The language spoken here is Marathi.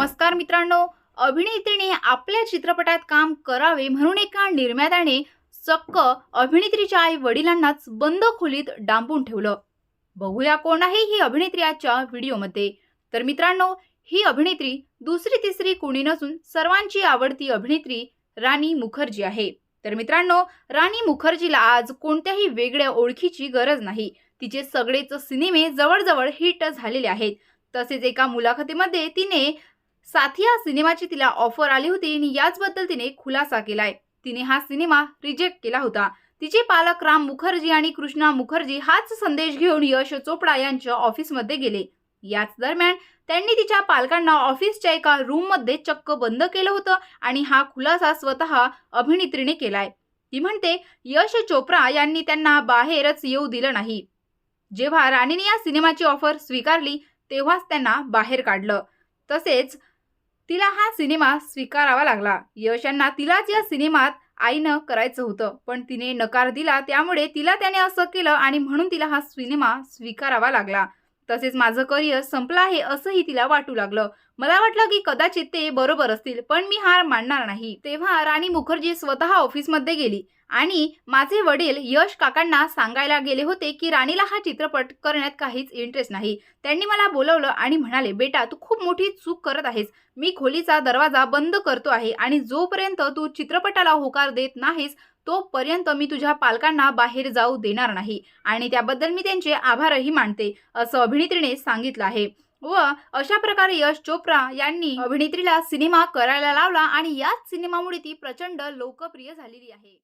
नमस्कार मित्रांनो. अभिनेत्रीने आपल्या चित्रपटात काम करावे म्हणून एका निर्मात्याने चक्क अभिनेत्रीच्या आई वडिलांनाच बंद खोलीत डांबून ठेवलं. बघूया कोण आहे ही अभिनेत्री आजच्या व्हिडिओमध्ये. तर मित्रांनो ही अभिनेत्री दुसरी तिसरी कोणी नसून सर्वांची आवडती अभिनेत्री राणी मुखर्जी आहे. तर मित्रांनो राणी मुखर्जीला आज कोणत्याही वेगळ्या ओळखीची गरज नाही. तिचे सगळेच सिनेमे जवळजवळ हिट झालेले आहेत. तसेच एका मुलाखतीमध्ये तिने साथिया सिनेमाची तिला ऑफर आली होती आणि याचबद्दल तिने खुलासा केलाय. तिने हा सिनेमा रिजेक्ट केला होता. तिचे पालक राम मुखर्जी आणि कृष्णा मुखर्जी हाच संदेश घेऊन यश चोपडा यांच्या ऑफिसमध्ये गेले. याच दरम्यान त्यांनी तिच्या पालकांना ऑफिसच्या एका रूममध्ये चक्क बंद केलं होतं आणि हा खुलासा स्वतः अभिनेत्रीने केलाय. ती म्हणते यश चोप्रा यांनी त्यांना बाहेरच येऊ दिलं नाही. जेव्हा राणीने या सिनेमाची ऑफर स्वीकारली तेव्हाच त्यांना बाहेर काढलं. तसेच तिला हा सिनेमा स्वीकारावा लागला. यश यांना तिलाच या सिनेमात आईनं करायचं होतं. पण तिने नकार दिला त्यामुळे तिला त्याने असं केलं आणि म्हणून तिला हा सिनेमा स्वीकारावा लागला. तसेच माझं करिअर संपलं आहे असंही तिला वाटू लागलं. मला वाटलं की कदाचित ते बरोबर असतील पण मी हार मानणार नाही. तेव्हा राणी मुखर्जी स्वतः ऑफिसमध्ये गेली आणि माझे वडील यश काकांना सांगायला गेले होते की राणीला हा चित्रपट करण्यात काहीच इंटरेस्ट नाही. त्यांनी मला बोलवलं आणि म्हणाले बेटा तू खूप मोठी चूक करत आहेस. मी खोलीचा दरवाजा बंद करतो आहे आणि जोपर्यंत तू चित्रपटाला होकार देत नाहीस तोपर्यंत मी तुझ्या पालकांना बाहेर जाऊ देणार नाही आणि त्याबद्दल मी त्यांचे आभारही मानते असं अभिनेत्रीने सांगितलं आहे. व अशा प्रकारे यश चोप्रा यांनी अभिनेत्रीला सिनेमा करायला लावला आणि याच सिनेमामुळे ती प्रचंड लोकप्रिय झालेली आहे.